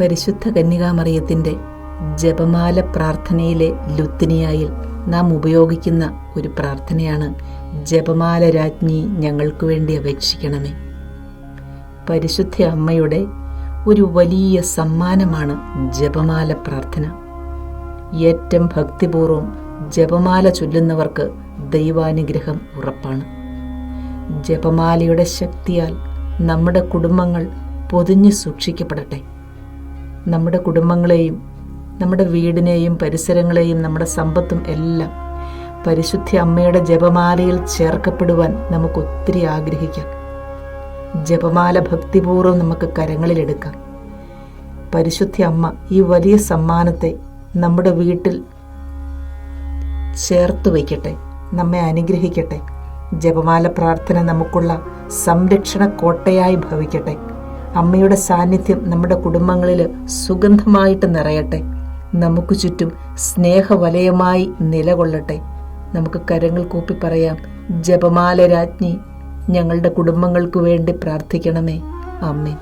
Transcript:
പരിശുദ്ധ കന്യകാമറിയത്തിന്റെ ജപമാല പ്രാർത്ഥനയിലെ ലുത്തിനിയായിൽ നാം ഉപയോഗിക്കുന്ന ഒരു പ്രാർത്ഥനയാണ് ജപമാല രാജ്ഞി ഞങ്ങൾക്ക് വേണ്ടി അപേക്ഷിക്കണമേ. പരിശുദ്ധ അമ്മയുടെ ഒരു വലിയ സമ്മാനമാണ് ജപമാല പ്രാർത്ഥന. ഏറ്റവും ഭക്തിപൂർവം ജപമാല ചൊല്ലുന്നവർക്ക് ദൈവാനുഗ്രഹം ഉറപ്പാണ്. ജപമാലയുടെ ശക്തിയാൽ നമ്മുടെ കുടുംബങ്ങൾ പൊതിഞ്ഞു സൂക്ഷിക്കപ്പെടട്ടെ. നമ്മുടെ കുടുംബങ്ങളെയും നമ്മുടെ വീടിനെയും പരിസരങ്ങളെയും നമ്മുടെ സമ്പത്തും എല്ലാം പരിശുദ്ധി അമ്മയുടെ ജപമാലയിൽ ചേർക്കപ്പെടുവാൻ നമുക്ക് ഒത്തിരി ആഗ്രഹിക്കാം. ജപമാല ഭക്തിപൂർവം നമുക്ക് കരങ്ങളിലെടുക്കാം പരിശുദ്ധി അമ്മ ഈ വലിയ സമ്മാനത്തെ നമ്മുടെ വീട്ടിൽ ചേർത്ത് വയ്ക്കട്ടെ നമ്മെ അനുഗ്രഹിക്കട്ടെ. ജപമാല പ്രാർത്ഥന നമുക്കുള്ള സംരക്ഷണ കോട്ടയായി ഭവിക്കട്ടെ. അമ്മയുടെ സാന്നിധ്യം നമ്മുടെ കുടുംബങ്ങളിൽ സുഗന്ധമായിട്ട് നിറയട്ടെ. നമുക്ക് ചുറ്റും സ്നേഹവലയമായി നിലകൊള്ളട്ടെ. നമുക്ക് കരങ്ങൾ കൂപ്പി പറയാം ജപമാല രാജ്ഞി ഞങ്ങളുടെ കുടുംബങ്ങൾക്ക് വേണ്ടി പ്രാർത്ഥിക്കണമേ. അമ്മേ